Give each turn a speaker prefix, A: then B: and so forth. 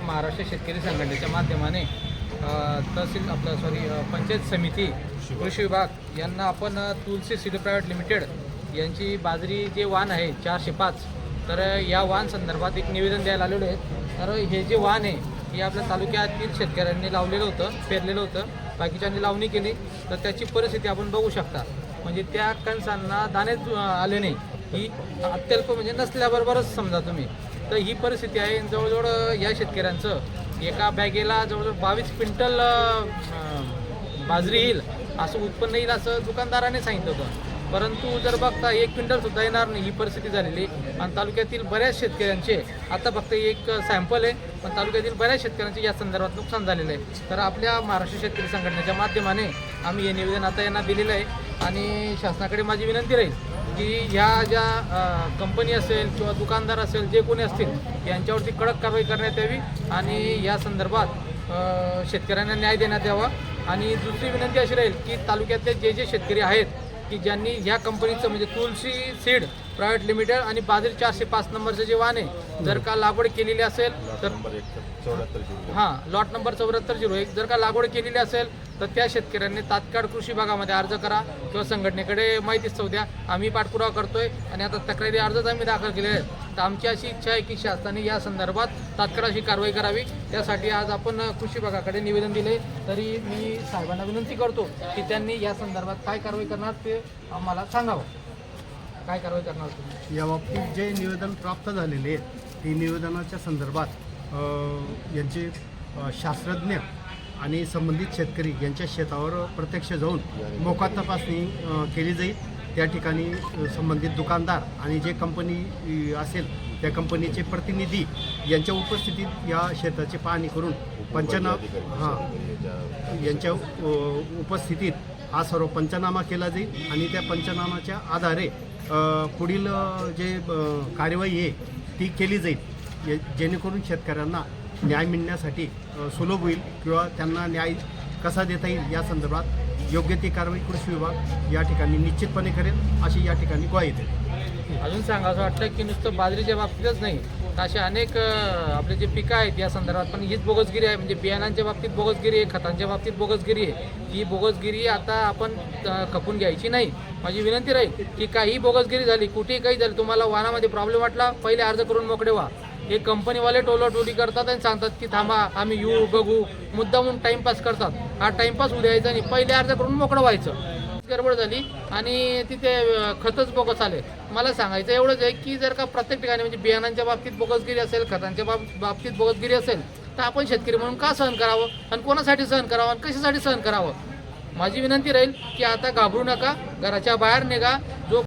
A: महाराष्ट्र शेतकरी संघटनेच्या माध्यमाने तहसील आपलं सॉरी पंचायत समिती कृषी विभाग यांना आपण तुलसी सीड प्रायव्हेट लिमिटेड यांची बाजरी जे वाण आहे चारशे पाच तर या वाण संदर्भात एक निवेदन द्यायला आलेलो आहे. तर हे जे वाण आहे हे आपल्या तालुक्यातील शेतकऱ्यांनी लावलेलं होतं पेरलेलं होतं बाकीच्यांनी लावणी केली. तर त्याची परिस्थिती आपण बघू शकता. म्हणजे त्या कणसांना दाणेच आले नाही. ही अत्यल्प म्हणजे नसल्याबरोबरच समजा तुम्ही तर ही परिस्थिती आहे. जवळजवळ या शेतकऱ्यांचं एका बॅगेला जवळजवळ बावीस क्विंटल बाजरी येईल असं उत्पन्न येईल असं दुकानदाराने सांगितलं होतं. परंतु जर बघता एक क्विंटल सुद्धा येणार नाही ही परिस्थिती झालेली आणि तालुक्यातील बऱ्याच शेतकऱ्यांचे आता फक्त एक सॅम्पल आहे पण तालुक्यातील बऱ्याच शेतकऱ्यांचे या संदर्भात नुकसान झालेलं आहे. तर आपल्या महाराष्ट्र शेतकरी संघटनेच्या माध्यमाने आम्ही हे निवेदन आता यांना दिलेलं आहे. आणि शासनाकडे माझी विनंती राहील की ह्या ज्या कंपनी असेल किंवा दुकानदार असेल जे कोणी असतील यांच्यावरती कडक कारवाई करण्यात यावी आणि या संदर्भात शेतकऱ्यांना न्याय देण्यात यावा. आणि दुसरी विनंती अशी राहील की तालुक्यातले जे जे शेतकरी आहेत की ज्यांनी ह्या कंपनीचं म्हणजे तुलसी सीड प्रायव्हेट लिमिटेड आणि बाजरी चारशे पाच नंबरचं जे वाहन आहे जर का लागवड केलेली असेल तर हां लॉट नंबर चौऱ्याहत्तर झिरो एक जर का लागवड केलेली असेल तर त्या शेतकऱ्यांनी तात्काळ कृषी विभागामध्ये अर्ज करा किंवा संघटनेकडे माहिती द्या. आम्ही पाठपुरावा करतोय आणि आता तक्रारी अर्जच आम्ही दाखल केले आहेत. तर आमची अशी इच्छा आहे की शासनाने या संदर्भात तात्काळ अशी कारवाई करावी. त्यासाठी आज आपण कृषी विभागाकडे निवेदन दिले. तरी मी साहेबांना विनंती करतो की त्यांनी या संदर्भात काय कारवाई करणार ते आम्हाला सांगावं. काय कारवाई करणार तुम्ही?
B: या बाबतीत जे निवेदन प्राप्त झालेले आहेत ते निवेदनाच्या संदर्भात यांचे शास्त्रज्ञ आणि संबंधित शेतकरी यांच्या शेतावर प्रत्यक्ष जाऊन मोफत तपासणी केली जाईल. त्या ठिकाणी संबंधित दुकानदार आणि जे कंपनी असेल त्या कंपनीचे प्रतिनिधी यांच्या उपस्थितीत या शेताची पाहणी करून पंचनामा हां यांच्या उपस्थितीत. हा सर्व पंचनामा केला जाईल. आणि त्या पंचनामाच्या आधारे पुढील जे कार्यवाही आहे ती केली जाईल. जे- जेणेकरून शेतकऱ्यांना न्याय मिळण्यासाठी सुलभ होईल किंवा त्यांना न्याय कसा देता येईल या संदर्भात योग्य ती कारवाई कृषी विभाग या ठिकाणी निश्चितपणे करेल अशी या ठिकाणी ग्वाही देईल
A: अजून सांगा असं वाटतं की नुसतं बाजरीच्या बाबतीतच नाही तर असे अनेक आपले जे पिकं आहेत या संदर्भात पण हीच बोगसगिरी आहे म्हणजे बियाणांच्या बाबतीत बोगसगिरी आहे खतांच्या बाबतीत बोगसगिरी आहे. ही बोगसगिरी आता आपण खपून घ्यायची नाही. माझी विनंती राहील की काही बोगसगिरी झाली कुठेही काही झाली तुम्हाला वाहनामध्ये प्रॉब्लेम वाटला पहिले अर्ज करून मोकळे व्हा. हे कंपनीवाले टोलाटोली करतात आणि सांगतात की थांबा आम्ही येऊ बघू. मुद्दा म्हणून टाइमपास करतात. हा टाइमपास होऊ यायचा नाही पहिले अर्ज करून मोकळं व्हायचं. गडबड झाली आणि तिथे खतच बोगस आले. मला सांगायचं एवढंच आहे की जर का प्रत्येक ठिकाणी म्हणजे बियाणांच्या बाबतीत बोगसगिरी असेल खतांच्या बाब बाबतीत बोगसगिरी असेल तर आपण शेतकरी म्हणून का सहन करावं? आणि कोणासाठी सहन करावं? आणि कशासाठी सहन करावं? माझी विनंती राहील की आता घाबरू नका घराच्या बाहेर निघा. जो